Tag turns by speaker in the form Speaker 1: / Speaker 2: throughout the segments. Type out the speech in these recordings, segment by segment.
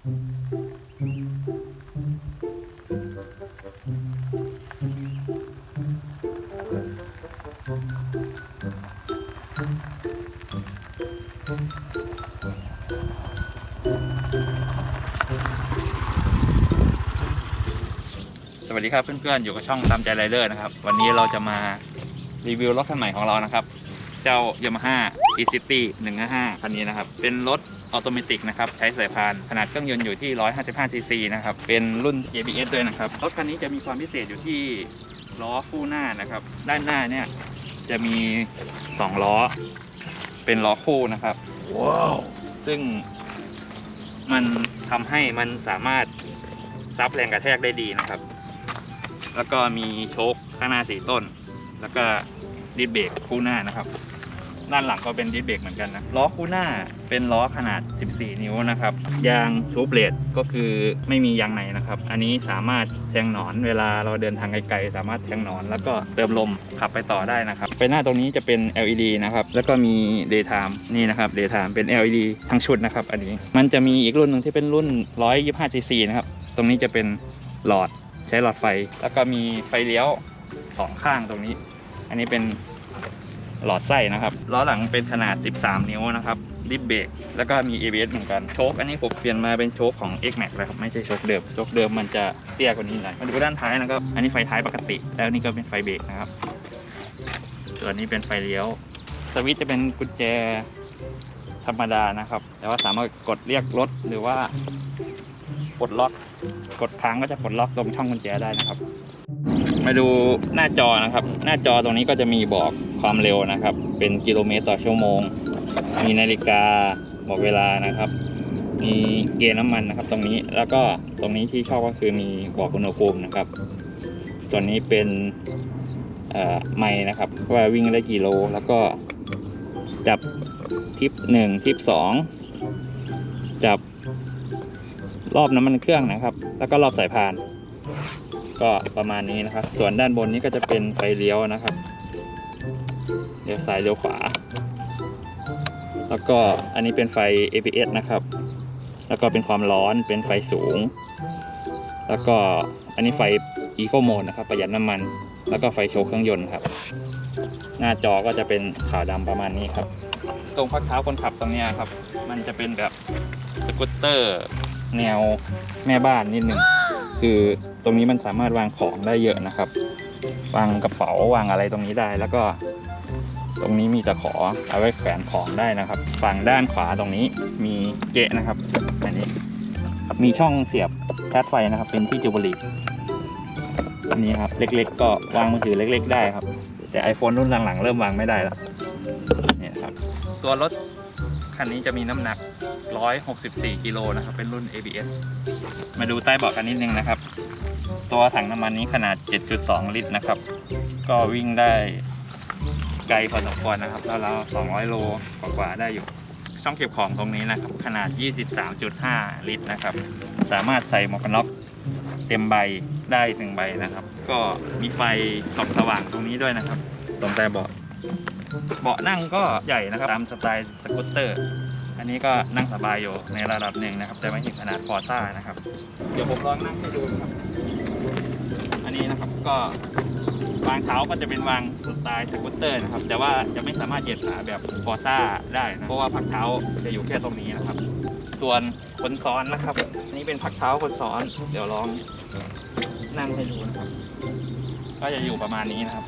Speaker 1: สวัสดีครับเพื่อนๆอยู่กับช่องตามใจไรเดอร์นะครับ วันนี้เราจะมารีวิวรถคันใหม่ของเรานะครับ เจ้า Yamaha e-city 155คันนี้นะครับ เป็นรถ ออโตเมติกนะครับ ใช้สายพาน ขนาดเครื่องยนต์อยู่ที่ 155 cc นะครับ เป็นรุ่น ABS ด้วยนะครับ รถคันนี้จะมีความพิเศษอยู่ที่ล้อคู่หน้านะครับ ด้านหน้าเนี่ยจะมี 2 ล้อ เป็นล้อคู่นะครับ ว้าว ซึ่งมันทำให้มันสามารถซับแรงกระแทกได้ดีนะครับ แล้วก็มีโชคข้างหน้าสีต้น แล้วก็ดิสเบรกคู่หน้านะครับ ด้านหลังก็เป็นดิสเบรกเหมือนกันนะล้อคู่หน้าเป็นล้อขนาด 14 นิ้วนะครับ ยางชูเบลดก็คือไม่มียางในนะครับ อันนี้สามารถแทงหนอนเวลาเราเดินทางไกลๆสามารถแทงหนอนแล้วก็เติมลมขับไปต่อได้นะครับไฟหน้าตรงนี้จะเป็น LED นะครับ แล้วก็มี daytime นี่นะครับ daytime เป็น LED ทั้งชุดนะครับ อันนี้มันจะมีอีกรุ่นหนึ่งที่เป็นรุ่น 125 cc นะครับ ตรงนี้จะเป็นหลอดใช้หลอดไฟ แล้วก็มีไฟเลี้ยวสองข้างตรงนี้ อันนี้เป็น หลอดไส้นะครับล้อหลังเป็นขนาด 13 นิ้วนะครับดิฟเบรกแล้วก็มี ABS เหมือนกันโชคอันนี้ผมเปลี่ยนมาเป็นโชคของ X Max แล้วครับไม่ใช่โชคเดิมโชคเดิมมันจะเตี้ยกว่านี้หน่อยมาดูด้านท้ายนะครับอันนี้ไฟท้ายปกติ แล้วนี่ก็เป็นไฟเบรกนะครับส่วนนี้เป็นไฟเลี้ยวสวิตช์จะเป็นกุญแจธรรมดานะครับ แต่ว่าสามารถกดเรียกรถหรือว่าปลดล็อกกดค้างก็จะปลดล็อกตรงช่องกุญแจได้นะครับ มาดูหน้าจอนะครับ หน้าจอตรงนี้ก็จะมีบอก ความเร็วนะครับ เป็นกิโลเมตรต่อชั่วโมง มีนาฬิกาบอกเวลานะครับ มีเกียร์น้ำมันนะครับ ตรงนี้แล้วก็ตรงนี้ที่ชอบก็คือมีบอกอุณหภูมินะครับส่วนนี้เป็นเอ่อไม้นะครับว่าวิ่งได้กี่โล แล้วก็จับทิปหนึ่งทิปสองจับรอบน้ำมันเครื่องนะครับ แล้วก็รอบสายพาน ก็ประมาณนี้นะครับ ส่วนด้านบนนี้ก็จะเป็นไฟเลี้ยวนะครับ ลี้ยวซ้ายเลี้ยวขวา แล้วก็อันนี้เป็นไฟ ABS นะครับ แล้วก็เป็นความร้อนเป็นไฟสูง แล้วก็อันนี้ไฟ Eco Mode นะครับ ประหยัดน้ำมัน แล้วก็ไฟโชว์เครื่องยนต์ครับ หน้าจอก็จะเป็นขาวดำประมาณนี้ครับ ตรงพักเท้าคนขับตรงนี้ครับ มันจะเป็นแบบสกูตเตอร์แนวแม่บ้านนิดนึงคือตรงนี้มันสามารถวางของได้เยอะนะครับ วางกระเป๋าวางอะไรตรงนี้ได้ แล้วก็ ตรงนี้มีตะขอเอาไว้แขวนของได้นะครับ ฝั่งด้านขวาตรงนี้มีเกะนะครับอันนี้มีช่องเสียบชาร์จไฟนะครับ เป็นที่จูบลีอันนี้ครับเล็ก ๆ ก็วางมือถือเล็ก ๆ ได้ครับ แต่ iPhone รุ่นหลังๆ เริ่มวางไม่ได้แล้วเนี่ยครับ ตัวรถคันนี้จะมีน้ำหนัก 164 กิโลนะครับ เป็นรุ่น ABS มาดูใต้เบาะกันนิดนึงนะครับ ตัวถังน้ำมันนี้ขนาด 7.2 ลิตรนะครับ ก็วิ่งได้ ไกลพอสมควรนะครับแล้วเรา200 โลกว่าๆได้อยู่ ช่องเก็บของตรงนี้นะครับ ขนาด 23.5 ลิตรนะครับ สามารถใส่หมวกกันน็อกเต็มใบได้หนึ่งใบนะครับ ก็มีไฟส่องสว่างตรงนี้ด้วยนะครับ ตรงใต้เบาะเบาะนั่งก็ใหญ่นะครับ ตามสไตล์สกูตเตอร์ อันนี้ก็นั่งสบายอยู่ในระดับหนึ่งนะครับ แต่ไม่ถึงขนาดฟอร์ซ่านะครับ เดี๋ยวผมลองนั่งให้ดูนะครับ อันนี้นะครับก็วางเท้าก็จะเป็นวางสไตล์สกูตเตอร์นะครับ แต่ว่าจะไม่สามารถเหยียดขาแบบฟอร์ซ่าได้นะเพราะว่าพักเท้าจะอยู่แค่ตรงนี้นะครับ ส่วนคนซ้อนนะครับนนี้เป็นพักเท้าคนซ้อน เดี๋ยวลองนั่งให้ดูนะครับ ก็จะอยู่ประมาณนี้นะครับ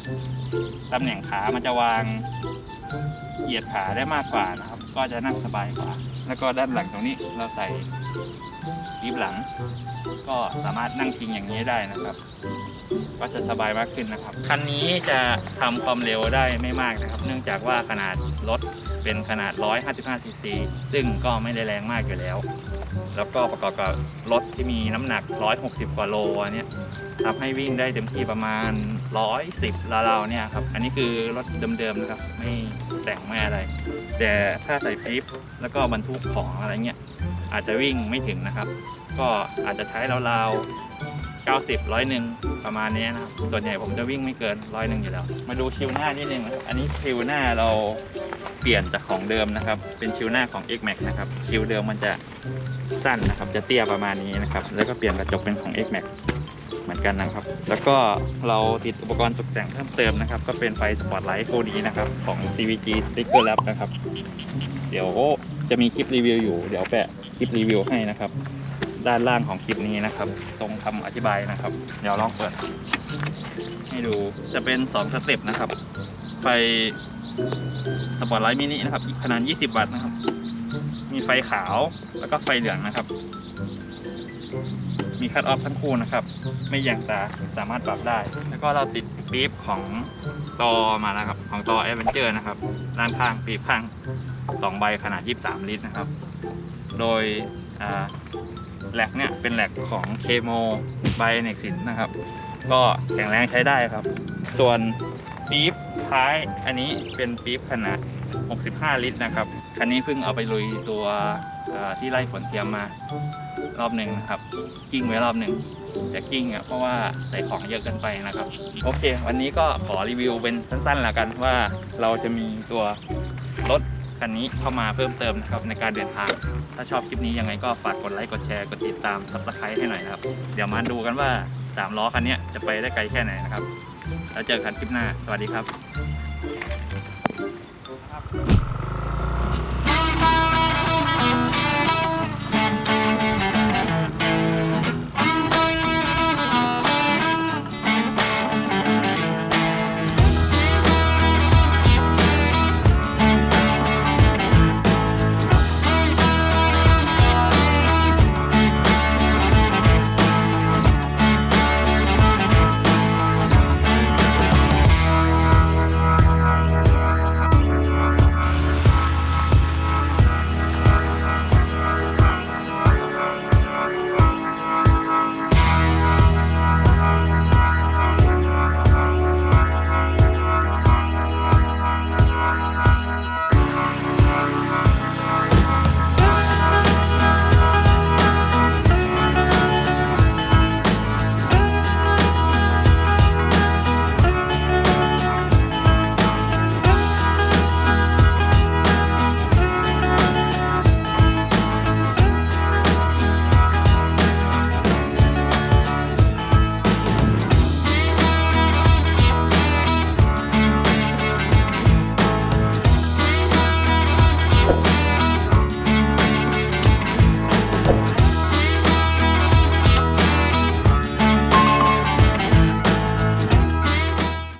Speaker 1: ตำแหน่งขามันจะวางเหยียดขาได้มากกว่านะครับ ก็จะนั่งสบายกว่า แล้วก็ด้านหลังตรงนี้เราใส่ลิฟหลัง ก็สามารถนั่งพิงอย่างนี้ได้นะครับ ก็จะสบายมากขึ้นนะครับคันนี้จะทำความเร็วได้ไม่มากนะครับ เนื่องจากว่าขนาดรถเป็นขนาด 155ซีซีซึ่งก็ไม่ได้แรงมากอยู่แล้ว แล้วก็ประกอบกับรถที่มีน้ำหนัก 160 กว่าโลนเนี้ยทำให้วิ่งได้เต็มที่ประมาณ 110ราวๆเนี่ยครับ อันนี้คือรถเดิมๆนะครับ ไม่แต่งไม่อะไร แต่ถ้าใส่ปี๊บแล้วก็บรรทุกของอะไรเงี้ยอาจจะวิ่งไม่ถึงนะครับ ก็อาจจะใช้ราวๆ90ร้อยหนึ่งประมาณนี้นะครับ ส่วนใหญ่ผมจะวิ่งไม่เกินร้อยหนึ่งอยู่แล้ว มาดูคิวหน้านิดนึง อันนี้คิวหน้าเราเปลี่ยนจากของเดิมนะครับ เป็นชิวหน้าของ X Max นะครับชิวเดิมมันจะสั้นนะครับ จะเตี้ยประมาณนี้นะครับ แล้วก็เปลี่ยนกระจกเป็นของ X Max เหมือนกันนะครับ แล้วก็เราติดอุปกรณ์ตกแต่งเพิ่มเติมนะครับ ก็เป็นไฟสปอตไลท์ 4D นะครับ ของ CVG Sticker Lab นะครับ เดี๋ยวจะมีคลิปรีวิวอยู่ เดี๋ยวแปะคลิปรีวิวให้นะครับ ด้านล่างของคลิปนี้นะครับ ตรงคำอธิบายนะครับ เดี๋ยวลองเปิดให้ดูจะเป็น2สเต็ปนะครับ ไฟสปอร์ตไลท์มินินะครับขนาด 20 วัตต์นะครับ มีไฟขาวแล้วก็ไฟเหลืองนะครับ มีคัตออฟทั้งคู่นะครับ ไม่แยงตาสามารถปรับได้ แล้วก็เราติดปี๊บของตอมานะครับ ของตอแอเวนเจอร์นะครับ ด้านข้างปี๊บข้าง 2 ใบขนาด 23 ลิตรนะครับ โดยอ่า แหลกเนี่ยเป็นแหลกของเคโมไบเน็กซินนะครับ ก็แข็งแรงใช้ได้ครับ ส่วนปี๊บท้ายอันนี้เป็นปี๊บขนาด 65 ลิตรนะครับ คันนี้เพิ่งเอาไปลุยตัวที่ไล่ฝนเทียมมารอบหนึ่งนะครับ กิ้งไว้รอบหนึ่งแต่กิ้งอะเพราะว่าใส่ของเยอะเกินไปนะครับ โอเค วันนี้ก็ขอรีวิวเป็นสั้นๆแล้วกันว่าเราจะมีตัวรถ คันนี้เข้ามาเพิ่มเติมนะครับในการเดินทาง ถ้าชอบคลิปนี้ยังไงก็ฝากกดไลค์กดแชร์กดติดตามซับสไครต์ให้หน่อยนะครับ เดี๋ยวมาดูกันว่าสามล้อคันนี้จะไปได้ไกลแค่ไหนนะครับ แล้วเจอกันคลิปหน้า สวัสดีครับ